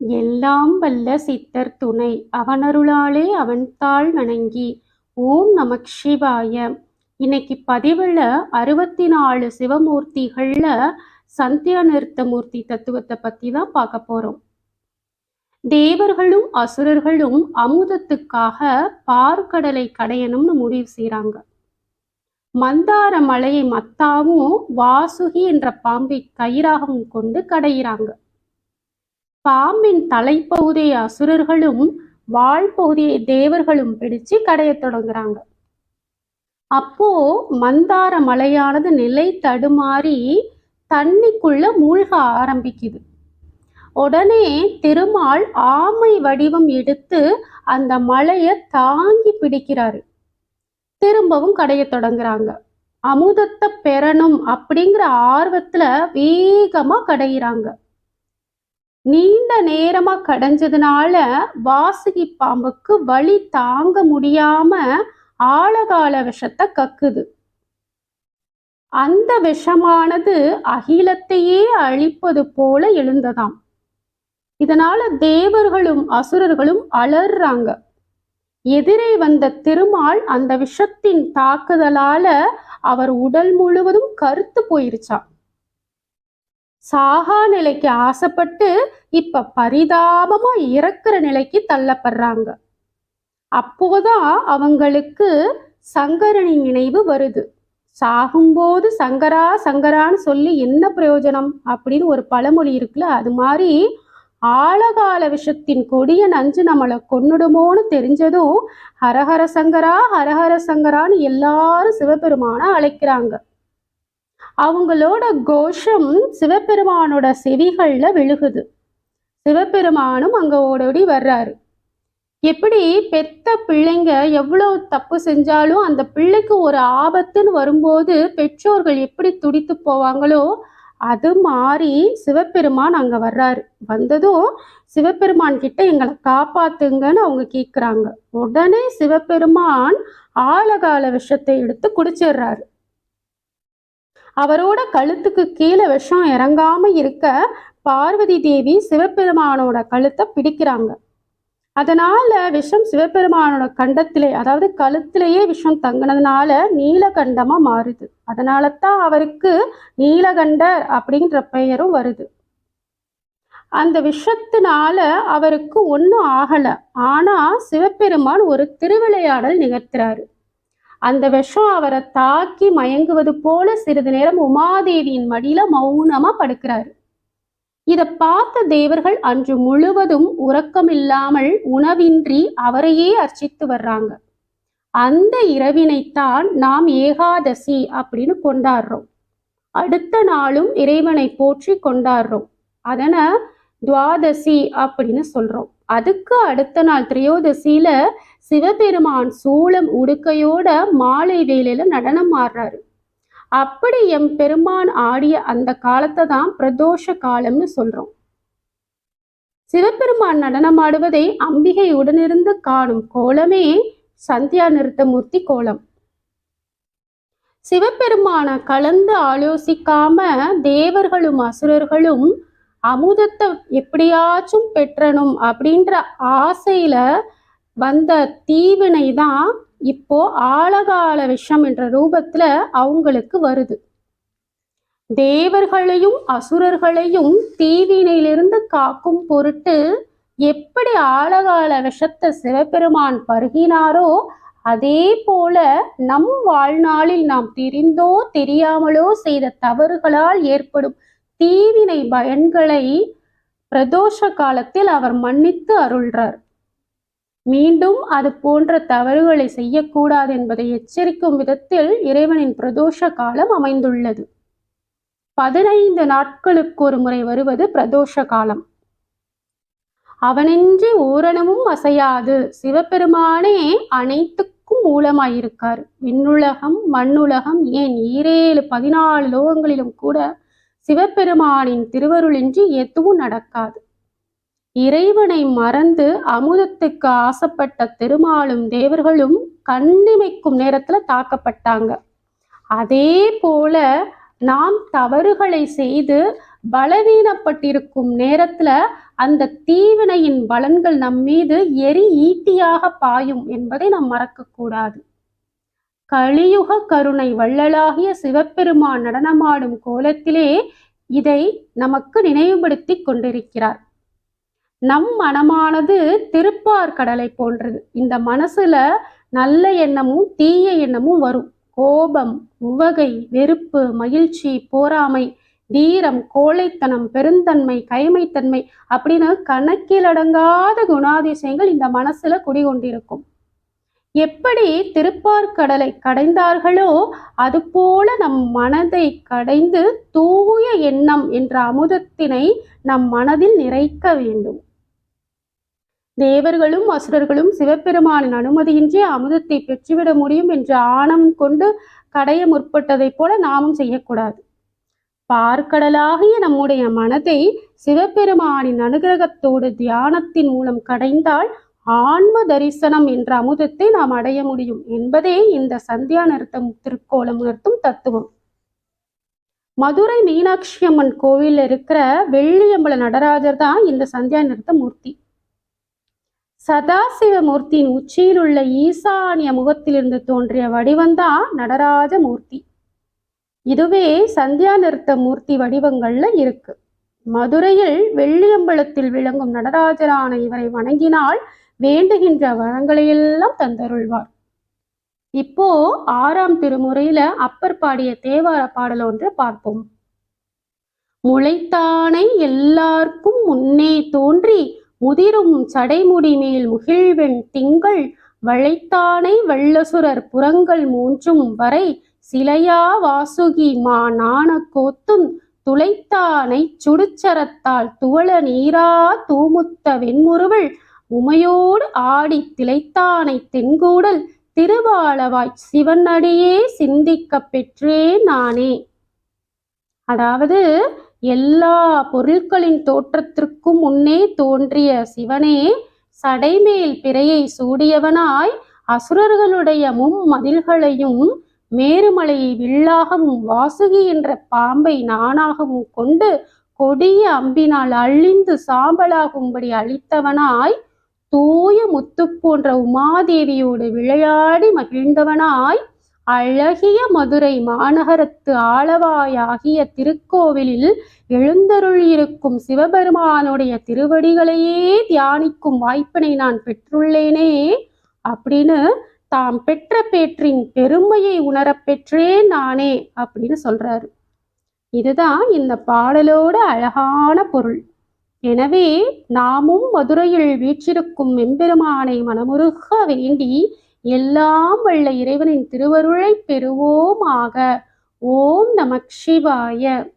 எல்லாம் வல்ல சித்தர் துணை. அவனருளாலே அவன்தாள் வணங்கி ஓம் நமக் சிவாய இன்னைக்கு பதிவில் அறுபத்தி நாலு சிவமூர்த்திகள்ல சந்தியா நிறுத்த மூர்த்தி தத்துவத்தை பத்தி தான் பார்க்க போறோம். தேவர்களும் அசுரர்களும் அமுதத்துக்காக பார்க்கடலை கடையணும்னு முடிவு செய்கிறாங்க மந்தார மலையை மத்தாவும் வாசுகி என்ற பாம்பை கயிறாகவும் கொண்டு கடையிறாங்க. பாம்பின் தலைப்பகுதியை அசுரர்களும் வால் பகுதியை தேவர்களும் பிடிச்சு கடையத் தொடங்குறாங்க. அப்போ மந்தார மலையானது நிலை தடுமாறி தண்ணிக்குள்ள மூழ்க ஆரம்பிக்குது. உடனே திருமால் ஆமை வடிவம் எடுத்து அந்த மலையை தாங்கி பிடிக்கிறாரு. திரும்பவும் கடைய தொடங்குறாங்க. அமுதத்தை பெறணும் அப்படிங்கிற ஆர்வத்துல வேகமா கடையிறாங்க. நீண்ட நேரமா கடைஞ்சதுனால வாசுகி பாம்புக்கு வலி தாங்க முடியாம ஆழகால விஷத்தை கக்குது. அந்த விஷமானது அகிலத்தையே அழிப்பது போல எழுந்ததாம். இதனால தேவர்களும் அசுரர்களும் அலறாங்க எதிரே வந்த திருமால் அந்த விஷத்தின் தாக்குதலால அவர் உடல் முழுவதும் கருத்து போயிருச்சான் சாகா நிலைக்கு ஆசைப்பட்டு இப்ப பரிதாபமா இறக்குற நிலைக்கு தள்ளப்படுறாங்க. அப்போதான் அவங்களுக்கு சங்கரனின் நினைவு வருது. சாகும்போது சங்கரா சங்கரான்னு சொல்லி என்ன பிரயோஜனம் அப்படின்னு ஒரு பழமொழி இருக்குல்ல அது மாதிரி ஆழகால விஷத்தின் கொடிய நஞ்சு நம்மளை கொன்னுடுமோன்னு தெரிஞ்சதும் ஹரஹர சங்கரா ஹரஹர சங்கரான்னு எல்லாரும் சிவபெருமான அழைக்கிறாங்க. அவங்களோட கோஷம் சிவபெருமானோட செவிகளில் விழுகுது. சிவபெருமானும் அங்கே ஓடோடி வர்றாரு. எப்படி பெத்த பிள்ளைங்க எவ்வளோ தப்பு செஞ்சாலும் அந்த பிள்ளைக்கு ஒரு ஆபத்துன்னு வரும்போது பெற்றோர்கள் எப்படி துடித்து போவாங்களோ அது மாதிரி சிவபெருமான் அங்கே வர்றாரு. வந்ததும் சிவபெருமான் கிட்ட எங்களை காப்பாத்துங்கன்னு அவங்க கேட்குறாங்க உடனே சிவபெருமான் ஆழகால விஷத்தை எடுத்து குடிச்சிடுறாரு. அவரோட கழுத்துக்கு கீழே விஷம் இறங்காம இருக்க பார்வதி தேவி சிவபெருமானோட கழுத்தை பிடிக்கிறாங்க. அதனால விஷம் சிவபெருமானோட கண்டத்திலே அதாவது கழுத்திலேயே விஷம் தங்கினதுனால நீலகண்டமா மாறுது. அதனால தான் அவருக்கு நீலகண்டர் அப்படின்ற பெயரும் வருது. அந்த விஷத்தினால அவருக்கு ஒன்றும் ஆகலை. ஆனா சிவபெருமான் ஒரு திருவிளையாடல் நிகழ்த்துறாரு. அந்த விஷம் அவரை தாக்கி மயங்குவது போல சிறிது நேரம் உமாதேவியின் மடியில மௌனமா படுக்கிறாரு. இத பார்த்த தேவர்கள் அன்று முழுவதும் உறக்கமில்லாமல் உணவின்றி அவரையே அர்ச்சித்து வர்றாங்க. அந்த இரவினைத்தான் நாம் ஏகாதசி அப்படின்னு கொண்டாடுறோம். அடுத்த நாளும் இறைவனை போற்றி கொண்டாடுறோம். அதன துவாதசி அப்படின்னு சொல்றோம். அதுக்கு அடுத்த நாள் திரையோதசியில சிவபெருமான் சூளம் உடுக்கையோட மாலை வேலையில நடனம் ஆடுறாரு. அப்படி எம் பெருமான் ஆடிய அந்த காலத்தை தான் பிரதோஷ காலம்னு சொல்றோம். சிவபெருமான் நடனமாடுவதை அம்பிகை உடனிருந்து காணும் கோலமே சந்தியா நிறுத்தமூர்த்தி கோலம். சிவபெருமான கலந்து ஆலோசிக்காம தேவர்களும் அசுரர்களும் அமுதத்தை எப்படியாச்சும் பெற்றணும் அப்படின்ற ஆசையில வந்த தீவினை தான் இப்போ ஆழகால விஷம் என்ற ரூபத்துல அவங்களுக்கு வருது. தேவர்களையும் அசுரர்களையும் தீவினையிலிருந்து காக்கும் பொருட்டு எப்படி ஆழகால விஷத்தை சிவபெருமான் பருகினாரோ அதே போல நம் வாழ்நாளில் நாம் தெரிந்தோ தெரியாமலோ செய்த தவறுகளால் ஏற்படும் தீவினை பயன்களை பிரதோஷ காலத்தில் அவர் மன்னித்து அருள்றார். மீண்டும் அது போன்ற தவறுகளை செய்யக்கூடாது என்பதை எச்சரிக்கும் விதத்தில் இறைவனின் பிரதோஷ காலம் அமைந்துள்ளது. பதினைந்து நாட்களுக்கு ஒரு முறை வருவது பிரதோஷ காலம். அவனின்றி ஓரணமும் அசையாது. சிவபெருமானே அனைத்துக்கும் மூலமாயிருக்கார். விண்ணுலகம் மண்ணுலகம் ஏன் ஈரேழு பதினாலு லோகங்களிலும் கூட சிவபெருமானின் திருவருளின்றி எதுவும் நடக்காது. இறைவனை மறந்து அமுதத்துக்கு ஆசைப்பட்ட திருமாலும் தேவர்களும் கண்ணிமைக்கும் நேரத்துல தாக்கப்பட்டாங்க. அதே போல நாம் தவறுகளை செய்து பலவீனப்பட்டிருக்கும் நேரத்துல அந்த தீவினையின் பலன்கள் நம் மீது எரி ஈட்டியாக பாயும் என்பதை நாம் மறக்கக்கூடாது கலியுக கருணை வள்ளலாகிய சிவபெருமான் நடனமாடும் கோலத்திலே இதை நமக்கு நினைவுபடுத்தி கொண்டிருக்கிறார். நம் மனமானது திருப்பார் கடலை போன்றது. இந்த மனசுல நல்ல எண்ணமும் தீய எண்ணமும் வரும். கோபம் உவகை வெறுப்பு மகிழ்ச்சி போராமை வீரம் கோழைத்தனம் பெருந்தன்மை கைமைத்தன்மை அப்படின்னு கணக்கிலடங்காத குணாதிசயங்கள் இந்த மனசுல குடிகொண்டிருக்கும். எப்படி திருப்பார்கடலை கடைந்தார்களோ அதுபோல நம் மனதை கடைந்து தூய எண்ணம் என்ற அமுதத்தினை நம் மனதில் நிறைக்க வேண்டும். தேவர்களும் அசுரர்களும் சிவபெருமானின் அனுமதியின்றி அமுதத்தை பெற்றுவிட முடியும் என்ற ஆணம் கொண்டு கடைய முற்பட்டதைப் போல நாமும் செய்யக்கூடாது. பார்க்கடலாகிய நம்முடைய மனதை சிவபெருமானின் அனுகிரகத்தோடு தியானத்தின் மூலம் கடைந்தால் ஆன்ம தரிசனம் என்ற அமுதத்தை நாம் அடைய முடியும் என்பதே இந்த சந்தியா நிறுத்தம் திருக்கோலம் உணர்த்தும் தத்துவம். மதுரை மீனாட்சி அம்மன் கோவிலில் இருக்கிற வெள்ளியம்பல நடராஜர் தான் இந்த சந்தியா நிறுத்த மூர்த்தி. சதாசிவ மூர்த்தியின் உச்சியில் உள்ள ஈசானிய முகத்திலிருந்து தோன்றிய வடிவம்தான் நடராஜ மூர்த்தி இதுவே சந்தியா நிறுத்த மூர்த்தி வடிவங்கள்ல இருக்கு. மதுரையில் வெள்ளியம்பலத்தில் விளங்கும் நடராஜரான இவரை வணங்கினால் வேண்டுகின்ற வரங்களையெல்லாம் தந்தருள்வார். இப்போ ஆறாம் திருமுறையில அப்பர் பாடிய தேவார பாடல் ஒன்று பார்ப்போம். முளைத்தானை எல்லாருக்கும் முன்னே தோன்றி முதிரும் சடைமுடி மேல் முகிழ்வெண் திங்கள் வளைத்தானை வள்ளசுரர் புறங்கள் மூன்றும் வரை சிலையா வாசுகி மா நாண கோத்தும் துளைத்தானை சுடுச்சரத்தால் துவள நீரா தூமுத்த வெண்முருவள் உமையோடு ஆடி திளைத்தானை தென்கூடல் திருவாளவாய் சிவனடியே சிந்திக்க பெற்றே நானே. அதாவது எல்லா பொருட்களின் தோற்றத்திற்கும் முன்னே தோன்றிய சிவனே சடைமேல் பிறையை சூடியவனாய் அசுரர்களுடைய மும்மதில்களையும் மேருமலையை வில்லாகவும் வாசுகி என்ற பாம்பை நானாகவும் கொண்டு கொடிய அம்பினால் அழிந்து சாம்பலாகும்படி அழித்தவனாய் தூய முத்து போன்ற உமாதேவியோடு விளையாடி மகிழ்ந்தவனாய் அழகிய மதுரை மாநகரத்து ஆளவாயாகிய திருக்கோவிலில் எழுந்தருள் இருக்கும் சிவபெருமானுடைய திருவடிகளையே தியானிக்கும் வாய்ப்பினை நான் பெற்றுள்ளேனே. அப்படின்னு தாம் பெற்ற பேற்றின் பெருமையை உணரப் பெற்றேன் நானே அப்படின்னு சொல்றாரு. இதுதான் இந்த பாடலோட அழகான பொருள். எனவே நாமும் மதுரையில் வீற்றிருக்கும் எம்பெருமானை மனமுருக வேண்டி எல்லாம் வல்ல இறைவனின் திருவருளை பெறுவோமாக. ஓம் நமக் சிவாய.